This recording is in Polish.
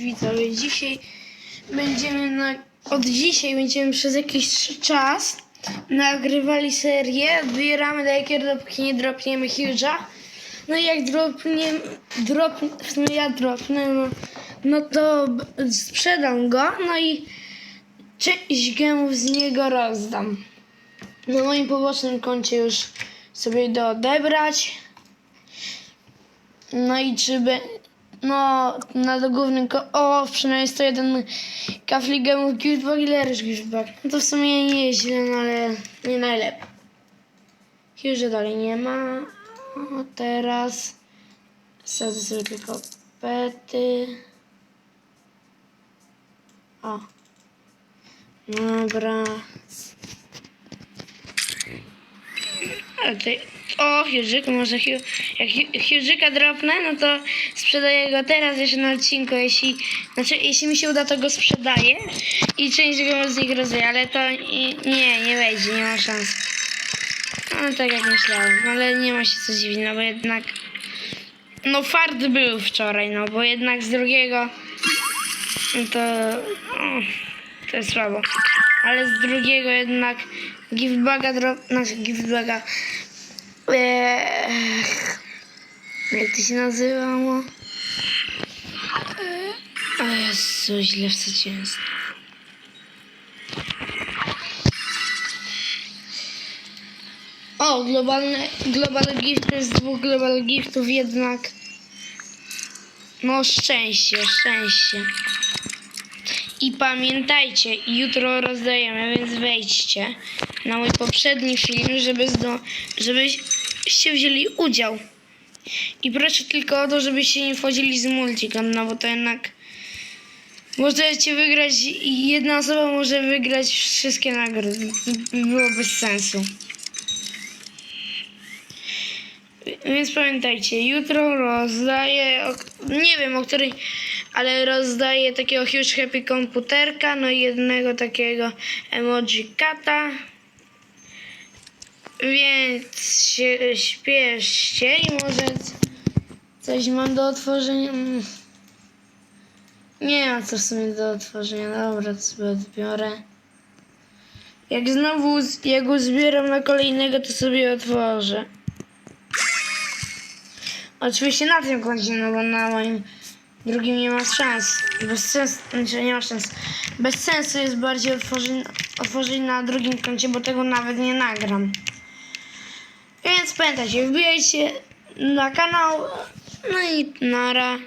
Widzowie, dzisiaj będziemy na, od dzisiaj będziemy przez jakiś czas nagrywali serię, odbieramy Laker, dopóki nie dropniemy Huge'a. No i jak dropniemy, drop, sumie ja dropnę, no, no to sprzedam go, no i część gemów z niego rozdam. Na moim pobocznym koncie już sobie idę odebrać. No i czy be... No, na głównym ko... O, przynajmniej 101 kafli gemów Guildbug i Lerysz Guildbug. No to w sumie nie jest źle, no ale nie najlepiej. Już dalej nie ma. O, teraz sadzę sobie tylko pety. O. Dobra. A ty, o, Hierzyk, może Hiu, jak Hiu- Hierzyka dropnę, no to sprzedaję go teraz jeszcze na odcinku, jeśli, znaczy, jeśli mi się uda, to go sprzedaję i część go z nich rozdaję, ale to nie, nie wejdzie, nie ma szans. No tak jak myślałem, ale nie ma się co dziwić, no bo jednak, no fart był wczoraj, no bo jednak z drugiego, no to, o, to jest słabo. Ale z drugiego jednak giftbaga drop... Znaczy. Eee, jak to się nazywało? O Jezu, źle wsadziłem. O, globalne, global gift z dwóch global giftów jednak. No szczęście, szczęście. I pamiętajcie, jutro rozdajemy, więc wejdźcie na mój poprzedni film, żeby zdo, żebyście wzięli udział. I proszę tylko o to, żebyście nie wchodzili z multiką, no bo to jednak możecie wygrać jedna osoba może wygrać wszystkie nagrody. By Było bez sensu. Więc pamiętajcie, jutro rozdaję, nie wiem o której, ale rozdaję takiego huge happy komputerka, no i jednego takiego emoji kata. Więc się śpieszcie i może coś mam do otworzenia. Mm. Nie ma co w sumie do otworzenia. Dobra, to sobie odbiorę. Jak znowu jak go zbieram na kolejnego, to sobie otworzę. Oczywiście na tym koncie, no bo na moim drugim nie ma szans. Bez sensu, znaczy nie ma szans. Bez sensu jest bardziej otworzyć, otworzyć na drugim koncie, bo tego nawet nie nagram. Więc pamiętajcie, wbijajcie na kanał. No i nara.